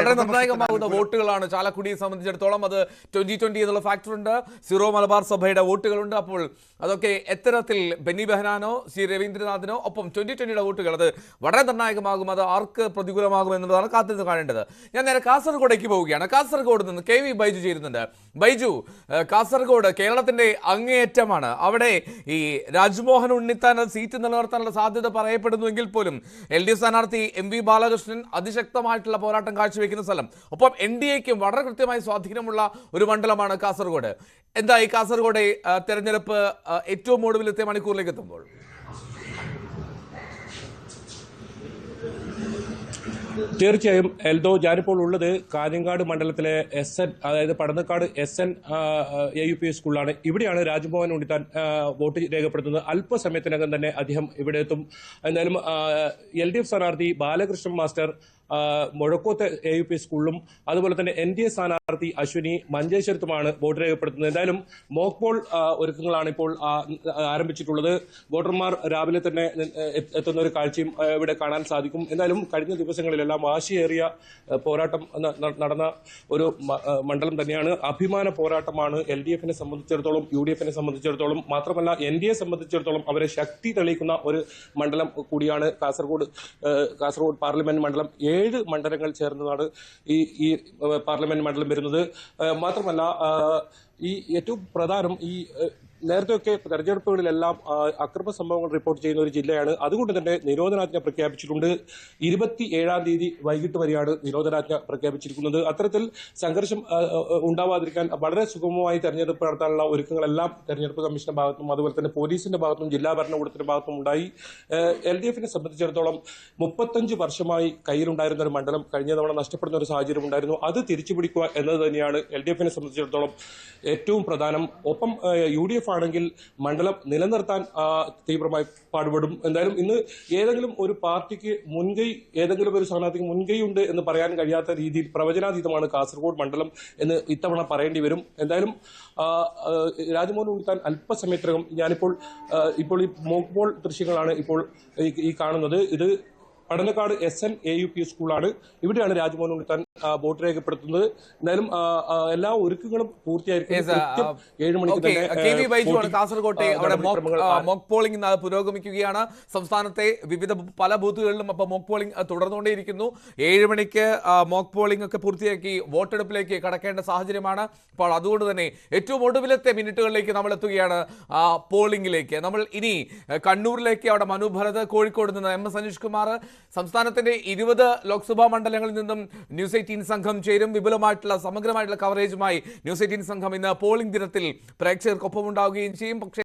വളരെ നിർണായകമാകുന്ന വോട്ടുകളാണ്. ചാലക്കുടിയെ സംബന്ധിച്ചിടത്തോളം അത് ട്വന്റി ട്വന്റി എന്നുള്ള ഫാക്ടർ ഉണ്ട്. സിറോ മലബാർ സഭയുടെ വോട്ടുകളുണ്ട്. അപ്പോൾ അതൊക്കെ എത്തരത്തിൽ ബെന്നി ബെഹനാനോ സി രവീന്ദ്രനാഥിനോ ഒപ്പം ട്വന്റി ട്വന്റിയുടെ വോട്ടുകൾ അത് വളരെ നിർണായകമാകും. അത് ആർക്ക് പ്രതികൂലമാകും എന്നുള്ളതാണ് കാത്തിരുന്ന് കാണേണ്ടത്. ഞാൻ നേരെ കാസർഗോഡേക്ക് പോവുകയാണ്. കാസർഗോഡ് നിന്ന് കെ വി ബൈജു ചേരുന്നുണ്ട്. ബൈജു കാസർഗോഡ് കേരളത്തിന്റെ അങ്ങേയറ്റമാണ്. അവിടെ ഈ രാജ്മോഹൻ ഉണ്ണിത്താൻ സീറ്റ് നിലനിർത്താനുള്ള സാധ്യത പറയപ്പെടുന്നുവെങ്കിൽ പോലും എൽ ഡി എഫ് സ്ഥാനാർത്ഥി എം വി ബാലകൃഷ്ണൻ അതിശക്തമായിട്ടുള്ള പോരാട്ടം കാഴ്ചവെക്കുന്ന സ്ഥലം. ഒപ്പം എൻ ഡി എക്കും വളരെ കൃത്യമായി സ്വാധീനമുള്ള ഒരു മണ്ഡലമാണ് കാസർഗോഡ്. എന്താ ഈ കാസർഗോഡ് തെരഞ്ഞെടുപ്പ് ഏറ്റവും ഒടുവിലത്തെ മണിക്കൂറിലേക്ക് എത്തുമ്പോൾ? തീർച്ചയായും എൽദോ ഞാനിപ്പോൾ ഉള്ളത് കാഞ്ഞങ്ങാട് മണ്ഡലത്തിലെ എസ് എൻ അതായത് Padannakkad S N A U P സ്കൂളിലാണ്. ഇവിടെയാണ് രാജ്ഭവൻ ഉണ്ണിത്താൻ വോട്ട് രേഖപ്പെടുത്തുന്നത്. അല്പസമയത്തിനകം തന്നെ അദ്ദേഹം ഇവിടെ എത്തും. എന്തായാലും എൽ ഡി എഫ് സ്ഥാനാർത്ഥി Balakrishnan master Muzhakkoth A U P സ്കൂളിലും അതുപോലെ തന്നെ എൻ ഡി എ സ്ഥാനാർത്ഥി അശ്വിനി മഞ്ചേശ്വരത്തുമാണ് വോട്ട് രേഖപ്പെടുത്തുന്നത്. എന്തായാലും മോക്ക് പോൾ ഒരുക്കങ്ങളാണ് ഇപ്പോൾ ആരംഭിച്ചിട്ടുള്ളത്. വോട്ടർമാർ രാവിലെ തന്നെ എത്തുന്ന ഒരു കാഴ്ചയും ഇവിടെ കാണാൻ സാധിക്കും. എന്തായാലും കഴിഞ്ഞ ദിവസങ്ങളിലെല്ലാം വാശിയേറിയ പോരാട്ടം നടന്ന ഒരു മണ്ഡലം തന്നെയാണ്. അഭിമാന പോരാട്ടമാണ് എൽ ഡി എഫിനെ സംബന്ധിച്ചിടത്തോളം യു ഡി എഫിനെ സംബന്ധിച്ചിടത്തോളം. മാത്രമല്ല എൻ ഡി എ സംബന്ധിച്ചിടത്തോളം അവരെ ശക്തി തെളിയിക്കുന്ന ഒരു മണ്ഡലം കൂടിയാണ് കാസർഗോഡ് കാസർഗോഡ് പാർലമെന്റ് മണ്ഡലം. ഏഴ് മണ്ഡലങ്ങൾ ചേർന്നതാണ് ഈ ഈ പാർലമെന്റ് മണ്ഡലം വരുന്നത്. മാത്രമല്ല ഈ ഏറ്റവും പ്രധാനം ഈ നേരത്തെയൊക്കെ തെരഞ്ഞെടുപ്പുകളിലെല്ലാം അക്രമ സംഭവങ്ങൾ റിപ്പോർട്ട് ചെയ്യുന്ന ഒരു ജില്ലയാണ്. അതുകൊണ്ട് തന്നെ നിരോധനാജ്ഞ പ്രഖ്യാപിച്ചിട്ടുണ്ട്. ഇരുപത്തി ഏഴാം തീയതി വൈകിട്ട് വരെയാണ് നിരോധനാജ്ഞ പ്രഖ്യാപിച്ചിരിക്കുന്നത്. അത്തരത്തിൽ സംഘർഷം ഉണ്ടാവാതിരിക്കാൻ വളരെ സുഗമമായി തെരഞ്ഞെടുപ്പ് നടത്താനുള്ള ഒരുക്കങ്ങളെല്ലാം തെരഞ്ഞെടുപ്പ് കമ്മീഷന്റെ ഭാഗത്തും അതുപോലെ തന്നെ പോലീസിന്റെ ഭാഗത്തും ജില്ലാ ഭരണകൂടത്തിന്റെ ഭാഗത്തും ഉണ്ടായി. എൽ ഡി എഫിനെ സംബന്ധിച്ചിടത്തോളം മുപ്പത്തഞ്ച് വർഷമായി കയ്യിലുണ്ടായിരുന്ന ഒരു മണ്ഡലം കഴിഞ്ഞ തവണ നഷ്ടപ്പെടുന്ന ഒരു സാഹചര്യം ഉണ്ടായിരുന്നു. അത് തിരിച്ചുപിടിക്കുക എന്നത് തന്നെയാണ് എൽ ഡി എഫിനെ സംബന്ധിച്ചിടത്തോളം ഏറ്റവും പ്രധാനം. ഒപ്പം യു ഡി എഫ് ആണെങ്കിൽ മണ്ഡലം നിലനിർത്താൻ തീവ്രമായി പാടുപെടും. എന്തായാലും ഇന്ന് ഏതെങ്കിലും ഒരു പാർട്ടിക്ക് മുൻകൈ ഏതെങ്കിലും ഒരു സ്ഥാനാർത്ഥിക്ക് മുൻകൈ ഉണ്ട് എന്ന് പറയാൻ കഴിയാത്ത രീതിയിൽ പ്രവചനാതീതമാണ് കാസർഗോഡ് മണ്ഡലം എന്ന് ഇത്തവണ പറയേണ്ടി വരും. എന്തായാലും രാജ്മോഹൻ ഉണ്ണിത്താൻ അല്പസമയത്തിനകം ഞാനിപ്പോൾ ഇപ്പോൾ ഈ മോക്ക് ബോൾ ദൃശ്യങ്ങളാണ് ഇപ്പോൾ ഈ- കാണുന്നത്. ഇത് Padanakkad S N A U P സ്കൂളാണ്. ഇവിടെയാണ് രാജ്മോഹൻ ഉണ്ണിത്താൻ വോട്ട് രേഖപ്പെടുത്തുന്നത്. എന്തായാലും എല്ലാ ഒരുക്കങ്ങളും പൂർത്തിയായിരിക്കും ഏഴ് മണിക്ക് തന്നെ കാസർകോട്ടെ അവിടെ മോക്ക് പോളിംഗ് പുരോഗമിക്കുകയാണ്. സംസ്ഥാനത്തെ വിവിധ പല ബൂത്തുകളിലും അപ്പോൾ മോക്ക് പോളിംഗ് തുടർന്നുകൊണ്ടേയിരിക്കുന്നു. ഏഴ് മണിക്ക് മോക്ക് പോളിംഗ് ഒക്കെ പൂർത്തിയാക്കി വോട്ടെടുപ്പിലേക്ക് കടക്കേണ്ട സാഹചര്യമാണ്. അപ്പോൾ അതുകൊണ്ട് തന്നെ ഏറ്റവും ഒടുവിലത്തെ മിനിറ്റുകളിലേക്ക് നമ്മൾ എത്തുകയാണ് പോളിംഗിലേക്ക് നമ്മൾ ഇനി കണ്ണൂരിലേക്ക് അവിടെ മനു ഭരത് കോഴിക്കോട് നിന്ന് എം എസ് അനീഷ് കുമാർ സംസ്ഥാനത്തിന്റെ ഇരുപത് ലോക്സഭാ മണ്ഡലങ്ങളിൽ നിന്നും ന്യൂസ് എയ്റ്റീൻ സംഘം ചേരും. വിപുലമായിട്ടുള്ള സമഗ്രമായിട്ടുള്ള കവറേജുമായി ന്യൂസ് എയ്റ്റീൻ സംഘം ഇന്ന് പോളിംഗ് ദിനത്തിൽ പ്രേക്ഷകർക്കൊപ്പം ഉണ്ടാവുകയും ചെയ്യും. പക്ഷേ